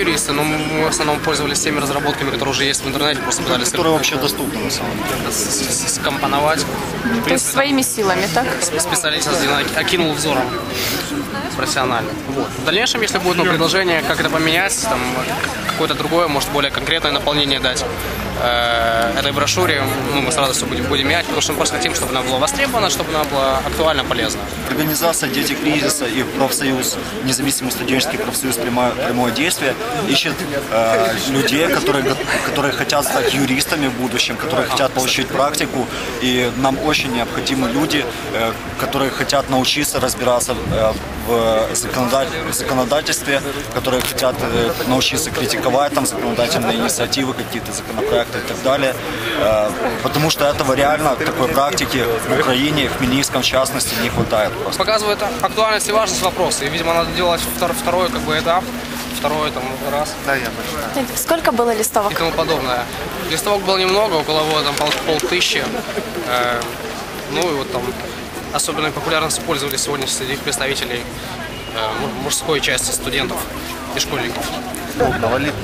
юристы, но мы в основном пользовались теми разработками, которые уже есть в интернете, просто пытались Которые вообще доступны на самом деле. скомпоновать. То есть своими силами, так? специалист окинул взором профессионально. Вот. В дальнейшем, если будет ну, предложение, как это поменять, там какое-то другое, может более конкретное наполнение дать э, этой брошюре, ну, мы с радостью будем, будем менять, потому что мы просто хотим, чтобы она была востребована, чтобы она была актуально полезна. Организация «Дети кризиса» и профсоюз, независимый студенческий профсоюз «Прямое, прямое действие» ищет э, людей, которые, которые хотят стать юристами в будущем, которые хотят получить практику. И нам очень необходимы люди, э, которые хотят научиться разбираться э, в законодатель- законодательстве, которые хотят э, научиться критиковать там законодательные инициативы, какие-то законопроекты и так далее. Э, Потому что этого реально, такой практики в Украине, в Хмельницком в частности, не хватает просто. Показывает актуальность и важность вопроса, и, видимо, надо делать втор- второй как бы этап, второй там раз Сколько было и листовок? тому подобное. Листовок было немного, около вот, там, пол, полтыщи. Э, ну и вот там особенной популярностью пользовались сегодня среди представителей э, му- мужской части студентов и школьников.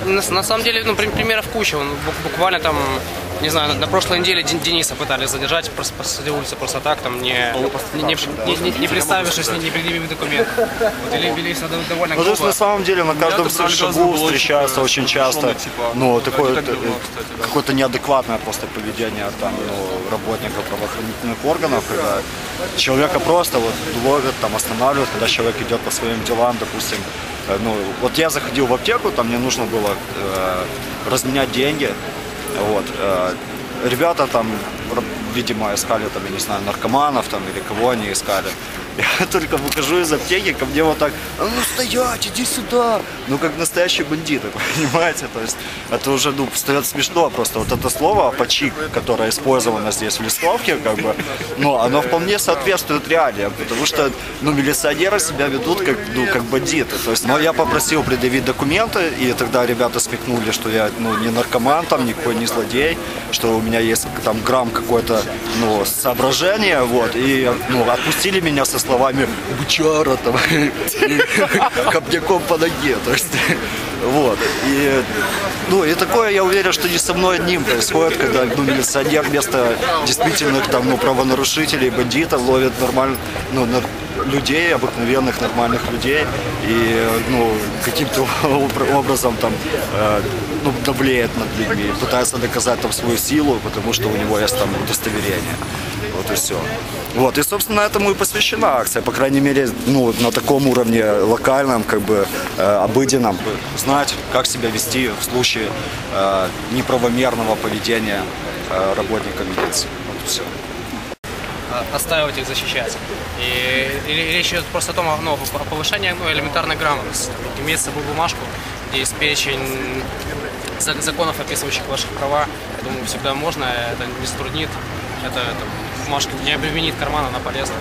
На, на самом деле, ну, при- примеров куча. Он буквально там, не знаю, на, прошлой неделе Ден- Дениса пытались задержать просто посреди улицы просто так, там не, не, не, не- не представившись, не, не предъявив документ. Вот, или велись на дов- довольно Ну, то есть грубо. на самом деле на каждом шагу встречается очень часто типа, ну, такое так думал, кстати, да. какое-то неадекватное просто поведение там, ну, работников правоохранительных органов, когда человека просто вот ловят, там останавливают, когда человек идет по своим делам, допустим. Э, Ну, вот я заходил в аптеку, там мне нужно было э, разменять деньги. Вот, э, ребята там, видимо, искали там, я не знаю, наркоманов там или кого они искали. Я только выхожу из аптеки, ко мне вот так, а ну стоять, иди сюда. Ну, как настоящий бандит, понимаете? То есть это уже, ну, встает смешно просто. Вот это слово «апачик», которое использовано здесь в листовке, как бы, ну, оно вполне соответствует реалиям, потому что, ну, милиционеры себя ведут как, ну, как бандиты. То есть, но я попросил предъявить документы, и тогда ребята смекнули, что я, ну, не наркоман там, никакой не злодей, что у меня есть там грамм какое-то, ну, соображение, вот, и, ну, отпустили меня со словами «бычара», там, и копняком по ноге, то есть, вот, и, ну, и такое, я уверен, что не со мной одним происходит, когда, ну, милиционер вместо действительных, там, ну, правонарушителей, бандитов ловит нормально, ну, нар- людей, обыкновенных нормальных людей, и, ну, каким-то обра- образом там, э, ну, давлеет над людьми, пытается доказать там свою силу, потому что у него есть там удостоверение. Вот и все. Вот, и, собственно, этому и посвящена акция, по крайней мере, ну, на таком уровне локальном, как бы, э, обыденном. Знать, как себя вести в случае э, неправомерного поведения э, работника милиции. Вот и все. а, отстаивать их, защищать. И, и речь идет просто о том, ну, о повышении ну, элементарной грамотности. Иметь с собой бумажку, где есть перечень за- законов, описывающих ваши права. Я думаю, всегда можно, это не затруднит. Это, это бумажка не обременит карман, она полезна.